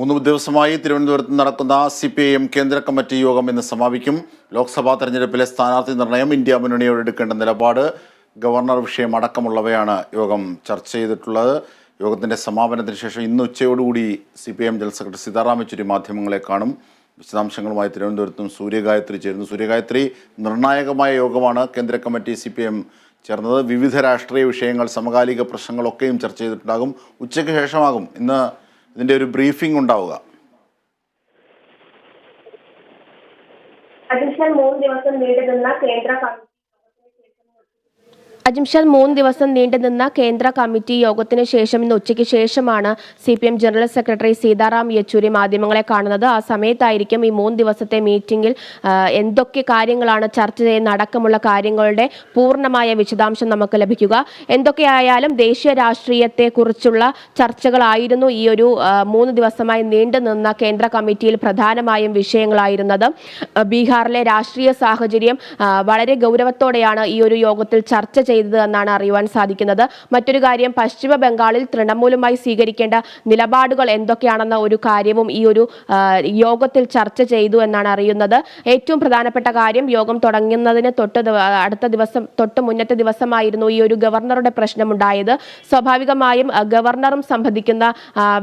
മൂന്ന് ദിവസമായി തിരുവനന്തപുരത്ത് നടക്കുന്ന സി പി ഐ എം കേന്ദ്ര കമ്മിറ്റി യോഗം ഇന്ന് സമാപിക്കും. ലോക്സഭാ തെരഞ്ഞെടുപ്പിലെ സ്ഥാനാർത്ഥി നിർണയം ഇന്ത്യ മുന്നണിയോട് എടുക്കേണ്ട നിലപാട് ഗവർണർ വിഷയം അടക്കമുള്ളവയാണ് യോഗം ചർച്ച ചെയ്തിട്ടുള്ളത്. യോഗത്തിന്റെ സമാപനത്തിന് ശേഷം ഇന്ന് ഉച്ചയോടുകൂടി C P I M general secretary Sitaram Yechury മാധ്യമങ്ങളെ കാണും. വിശദാംശങ്ങളുമായി തിരുവനന്തപുരത്തും സൂര്യഗായത്രി ചേരുന്നു. സൂര്യഗായത്രി നിർണായകമായ യോഗമാണ് കേന്ദ്ര കമ്മിറ്റി സി പി എം ചേർന്നത്. വിവിധ രാഷ്ട്രീയ വിഷയങ്ങൾ സമകാലിക പ്രശ്നങ്ങളൊക്കെയും ചർച്ച ചെയ്തിട്ടുണ്ടാകും. ഉച്ചയ്ക്ക് ശേഷമാകും. ഇന്ന് ഇതിന്റെ ഒരു ബ്രീഫിംഗ് ഉണ്ടാവുക. അഡീഷണൽ മൂന്ന് ദിവസം നീണ്ടുനിന്ന കേന്ദ്ര അജിംഷാദ് മൂന്ന് ദിവസം നീണ്ടുനിന്ന കേന്ദ്ര കമ്മിറ്റി യോഗത്തിന് ശേഷം ഇന്ന് ഉച്ചയ്ക്ക് ശേഷമാണ് C P M general secretary Sitaram Yechury മാധ്യമങ്ങളെ കാണുന്നത്. ആ സമയത്തായിരിക്കും ഈ മൂന്ന് ദിവസത്തെ മീറ്റിംഗിൽ എന്തൊക്കെ കാര്യങ്ങളാണ് ചർച്ച ചെയ്യുന്ന അടക്കമുള്ള കാര്യങ്ങളുടെ പൂർണമായ വിശദാംശം നമുക്ക് ലഭിക്കുക. എന്തൊക്കെയായാലും ദേശീയ രാഷ്ട്രീയത്തെക്കുറിച്ചുള്ള ചർച്ചകളായിരുന്നു ഈ ഒരു മൂന്ന് ദിവസമായി നീണ്ടുനിന്ന കേന്ദ്ര കമ്മിറ്റിയിൽ പ്രധാനമായും വിഷയങ്ങളായിരുന്നത്. ബീഹാറിലെ രാഷ്ട്രീയ സാഹചര്യം വളരെ ഗൗരവത്തോടെയാണ് ഈ ഒരു യോഗത്തിൽ ചർച്ച ചെയ്തത് എന്നാണ് അറിയുവാൻ സാധിക്കുന്നത്. മറ്റൊരു കാര്യം പശ്ചിമ ബംഗാളിൽ തൃണമൂലുമായി സ്വീകരിക്കേണ്ട നിലപാടുകൾ എന്തൊക്കെയാണെന്ന ഒരു കാര്യവും ഈ ഒരു യോഗത്തിൽ ചർച്ച ചെയ്തു എന്നാണ് അറിയുന്നത്. ഏറ്റവും പ്രധാനപ്പെട്ട കാര്യം യോഗം തുടങ്ങുന്നതിന് തൊട്ട് അടുത്ത ദിവസം തൊട്ട് മുന്നത്തെ ദിവസമായിരുന്നു ഈ ഒരു ഗവർണറുടെ പ്രശ്നമുണ്ടായത്. സ്വാഭാവികമായും ഗവർണറും സംബന്ധിക്കുന്ന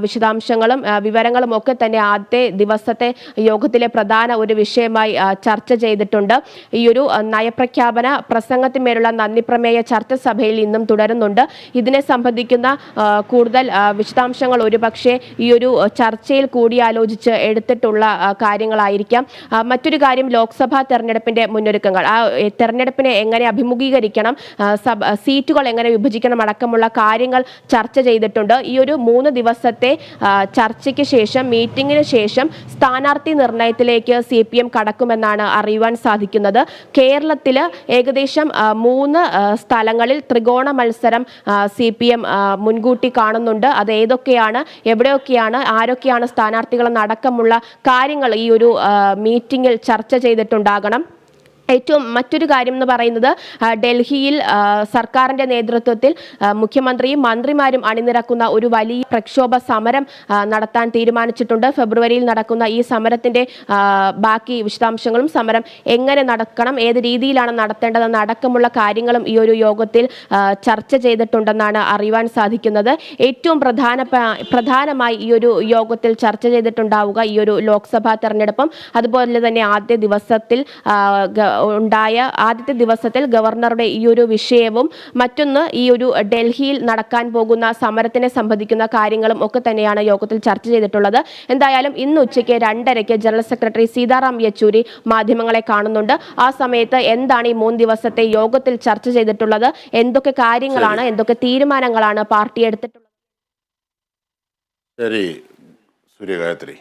വിശദാംശങ്ങളും വിവരങ്ങളും ഒക്കെ തന്നെ ആദ്യത്തെ ദിവസത്തെ യോഗത്തിലെ പ്രധാന ഒരു വിഷയമായി ചർച്ച ചെയ്തിട്ടുണ്ട്. ഈ ഒരു നയപ്രഖ്യാപന പ്രസംഗത്തിന്മേലുള്ള നന്ദി പ്രമേയ ചർച്ച സഭയിൽ ഇന്നും തുടരുന്നുണ്ട്. ഇതിനെ സംബന്ധിക്കുന്ന കൂടുതൽ വിശദാംശങ്ങൾ ഒരുപക്ഷെ ഈ ഒരു ചർച്ചയിൽ കൂടിയാലോചിച്ച് എടുത്തിട്ടുള്ള കാര്യങ്ങളായിരിക്കാം. മറ്റൊരു കാര്യം ലോക്സഭാ തെരഞ്ഞെടുപ്പിന്റെ മുന്നൊരുക്കങ്ങൾ. ആ തെരഞ്ഞെടുപ്പിനെ എങ്ങനെ അഭിമുഖീകരിക്കണം സീറ്റുകൾ എങ്ങനെ വിഭജിക്കണം അടക്കമുള്ള കാര്യങ്ങൾ ചർച്ച ചെയ്തിട്ടുണ്ട്. ഈ ഒരു മൂന്ന് ദിവസത്തെ ചർച്ചയ്ക്ക് ശേഷം മീറ്റിംഗിന് ശേഷം സ്ഥാനാർത്ഥി നിർണയത്തിലേക്ക് സി പി എം കടക്കുമെന്നാണ് അറിയുവാൻ സാധിക്കുന്നത്. കേരളത്തിൽ ഏകദേശം മൂന്ന് സ്ഥലങ്ങളിൽ ത്രികോണ മത്സരം സി പി എം മുൻകൂട്ടി കാണുന്നുണ്ട്. അത് ഏതൊക്കെയാണ് എവിടെയൊക്കെയാണ് ആരൊക്കെയാണ് സ്ഥാനാർത്ഥികളെന്നടക്കമുള്ള കാര്യങ്ങൾ ഈ ഒരു മീറ്റിംഗിൽ ചർച്ച ചെയ്തിട്ടുണ്ടാകണം. ഏറ്റവും മറ്റൊരു കാര്യം എന്ന് പറയുന്നത് ഡൽഹിയിൽ സർക്കാരിന്റെ നേതൃത്വത്തിൽ മുഖ്യമന്ത്രിയും മന്ത്രിമാരും അണിനിരക്കുന്ന ഒരു വലിയ പ്രക്ഷോഭ സമരം നടത്താൻ തീരുമാനിച്ചിട്ടുണ്ട്. ഫെബ്രുവരിയിൽ നടക്കുന്ന ഈ സമരത്തിന്റെ ബാക്കി വിശദാംശങ്ങളും സമരം എങ്ങനെ നടക്കണം ഏത് രീതിയിലാണ് നടത്തേണ്ടതെന്ന് അടക്കമുള്ള കാര്യങ്ങളും ഈ ഒരു യോഗത്തിൽ ചർച്ച ചെയ്തിട്ടുണ്ടെന്നാണ് അറിയുവാൻ സാധിക്കുന്നത്. ഏറ്റവും പ്രധാന പ്രധാനമായി ഈ ഒരു യോഗത്തിൽ ചർച്ച ചെയ്തിട്ടുണ്ടാവുക ഈ ഒരു ലോക്സഭാ തെരഞ്ഞെടുപ്പും അതുപോലെ തന്നെ ആദ്യ ദിവസത്തിൽ ഉണ്ടായ ആദ്യത്തെ ദിവസത്തിൽ ഗവർണറുടെ ഈ ഒരു വിഷയവും മറ്റൊന്ന് ഈ ഒരു ഡൽഹിയിൽ നടക്കാൻ പോകുന്ന സമരത്തിനെ സംബന്ധിക്കുന്ന കാര്യങ്ങളും ഒക്കെ തന്നെയാണ് യോഗത്തിൽ ചർച്ച ചെയ്തിട്ടുള്ളത്. എന്തായാലും ഇന്ന് ഉച്ചയ്ക്ക് രണ്ടരയ്ക്ക് ജനറൽ സെക്രട്ടറി സീതാറാം യെച്ചൂരി മാധ്യമങ്ങളെ കാണുന്നുണ്ട്. ആ സമയത്ത് എന്താണ് ഈ മൂന്ന് ദിവസത്തെ യോഗത്തിൽ ചർച്ച ചെയ്തിട്ടുള്ളത്? എന്തൊക്കെ കാര്യങ്ങളാണ്? എന്തൊക്കെ തീരുമാനങ്ങളാണ് പാർട്ടി എടുത്തിട്ടുള്ളത്? ശരി സൂര്യഗായത്രി